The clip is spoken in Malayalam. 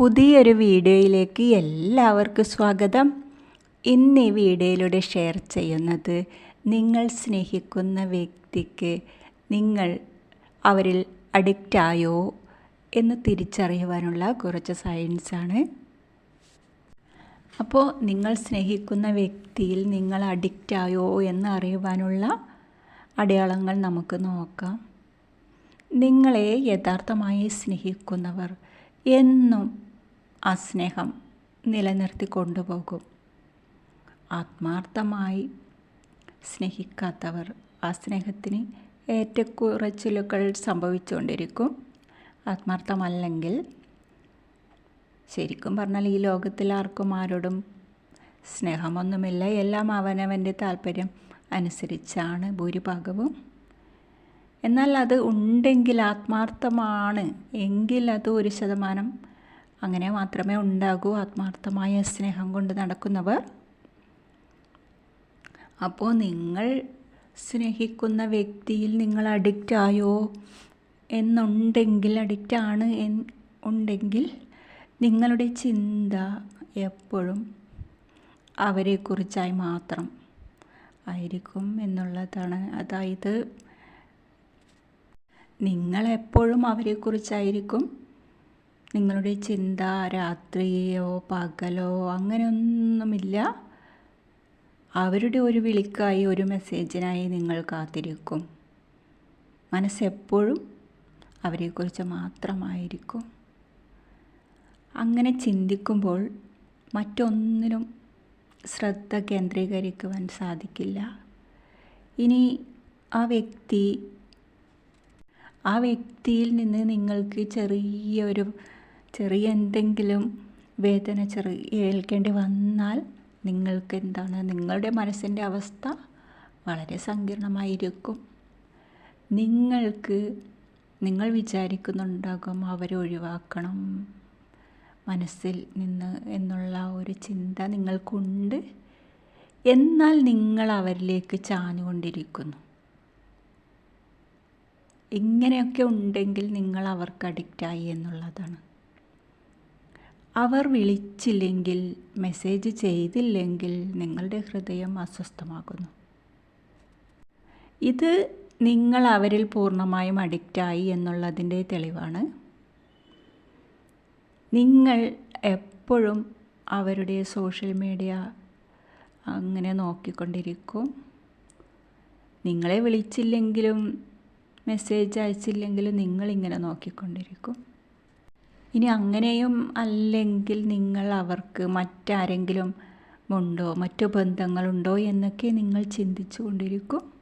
പുതിയൊരു വീഡിയോയിലേക്ക് എല്ലാവർക്കും സ്വാഗതം. ഇന്ന് ഈ വീഡിയോയിലൂടെ ഷെയർ ചെയ്യുന്നത് നിങ്ങൾ സ്നേഹിക്കുന്ന വ്യക്തിക്ക് നിങ്ങൾ അവരിൽ അഡിക്റ്റായോ എന്ന് തിരിച്ചറിയുവാനുള്ള കുറച്ച് സയൻസാണ് അപ്പോൾ നിങ്ങൾ സ്നേഹിക്കുന്ന വ്യക്തിയിൽ നിങ്ങൾ അഡിക്റ്റായോ എന്ന് അറിയുവാനുള്ള അടയാളങ്ങൾ നമുക്ക് നോക്കാം. നിങ്ങളെ യഥാർത്ഥമായി സ്നേഹിക്കുന്നവർ എന്നും ആ സ്നേഹം നിലനിർത്തി കൊണ്ടുപോകും. ആത്മാർത്ഥമായി സ്നേഹിക്കാത്തവർ ആ സ്നേഹത്തിന് ഏറ്റക്കുറച്ചിലുകൾ സംഭവിച്ചുകൊണ്ടിരിക്കും. ആത്മാർത്ഥമല്ലെങ്കിൽ ശരിക്കും പറഞ്ഞാൽ ഈ ലോകത്തിൽ ആർക്കും ആരോടും സ്നേഹമൊന്നുമില്ല. എല്ലാം അവനവന്റെ താല്പര്യം അനുസരിച്ചാണ് ഭൂരിഭാഗവും. എന്നാൽ അത് ഉണ്ടെങ്കിൽ ആത്മാർത്ഥമാണ്. എങ്കിൽ അത് ഒരു ശതമാനം അങ്ങനെ മാത്രമേ ഉണ്ടാകൂ. ആത്മാർത്ഥമായ സ്നേഹം കൊണ്ട് നടക്കുന്നവർ. അപ്പോൾ നിങ്ങൾ സ്നേഹിക്കുന്ന വ്യക്തിയിൽ നിങ്ങൾ അഡിക്റ്റ് ആയോ? എന്നുണ്ടെങ്കിൽ അഡിക്റ്റ് ആണ് ഉണ്ടെങ്കിൽ നിങ്ങളുടെ ചിന്ത എപ്പോഴും അവരെക്കുറിച്ചായി മാത്രം ആയിരിക്കും എന്നുള്ളതാണ്. അതായത് നിങ്ങളെപ്പോഴും അവരെക്കുറിച്ചായിരിക്കും. നിങ്ങളുടെ ചിന്ത രാത്രിയോ പകലോ അങ്ങനെയൊന്നുമില്ല. അവരുടെ ഒരു വിളിക്കായി ഒരു മെസ്സേജിനായി നിങ്ങൾ കാത്തിരിക്കും. മനസ്സെപ്പോഴും അവരെക്കുറിച്ച് മാത്രമായിരിക്കും. അങ്ങനെ ചിന്തിക്കുമ്പോൾ മറ്റൊന്നിനും ശ്രദ്ധ കേന്ദ്രീകരിക്കുവാൻ സാധിക്കില്ല. ഇനി ആ വ്യക്തി ആ വ്യക്തിയിൽ നിന്ന് നിങ്ങൾക്ക് ചെറിയൊരു ചെറിയ എന്തെങ്കിലും വേദന ചെറിയ ഏൽക്കേണ്ടി വന്നാൽ നിങ്ങൾക്ക് എന്താണ്? നിങ്ങളുടെ മനസ്സിന്റെ അവസ്ഥ വളരെ സങ്കീർണമായിരിക്കും. നിങ്ങൾക്ക് നിങ്ങൾ വിചാരിക്കുന്നുണ്ടാകും അവരെ ഒഴിവാക്കണം. മനസ്സിൽ നിന്ന് എന്നുള്ള ഒരു ചിന്ത നിങ്ങൾക്കുണ്ട്. എന്നാൽ നിങ്ങൾ അവരിലേക്ക് ചാഞ്ഞുകൊണ്ടിരിക്കുന്നു. ഇങ്ങനെയൊക്കെ ഉണ്ടെങ്കിൽ നിങ്ങൾ അവർക്ക് അഡിക്റ്റായി എന്നുള്ളതാണ്. അവർ വിളിച്ചില്ലെങ്കിൽ മെസ്സേജ് ചെയ്തില്ലെങ്കിൽ നിങ്ങളുടെ ഹൃദയം അസ്വസ്ഥമാകുന്നു. ഇത് നിങ്ങൾ അവരിൽ പൂർണമായും അഡിക്റ്റായി എന്നുള്ളതിന്റെ തെളിവാണ്. നിങ്ങൾ എപ്പോഴും അവരുടെ സോഷ്യൽ മീഡിയ അങ്ങനെ നോക്കിക്കൊണ്ടിരിക്കും. നിങ്ങളെ വിളിച്ചില്ലെങ്കിലും മെസ്സേജ് അയച്ചില്ലെങ്കിലും നിങ്ങളിങ്ങനെ നോക്കിക്കൊണ്ടിരിക്കും. ഇനി അങ്ങനെയും അല്ലെങ്കിൽ നിങ്ങൾ അവർക്ക് മറ്റാരെങ്കിലും ഉണ്ടോ? മറ്റു ബന്ധങ്ങളുണ്ടോ? എന്നൊക്കെ നിങ്ങൾ ചിന്തിച്ചു കൊണ്ടിരിക്കും.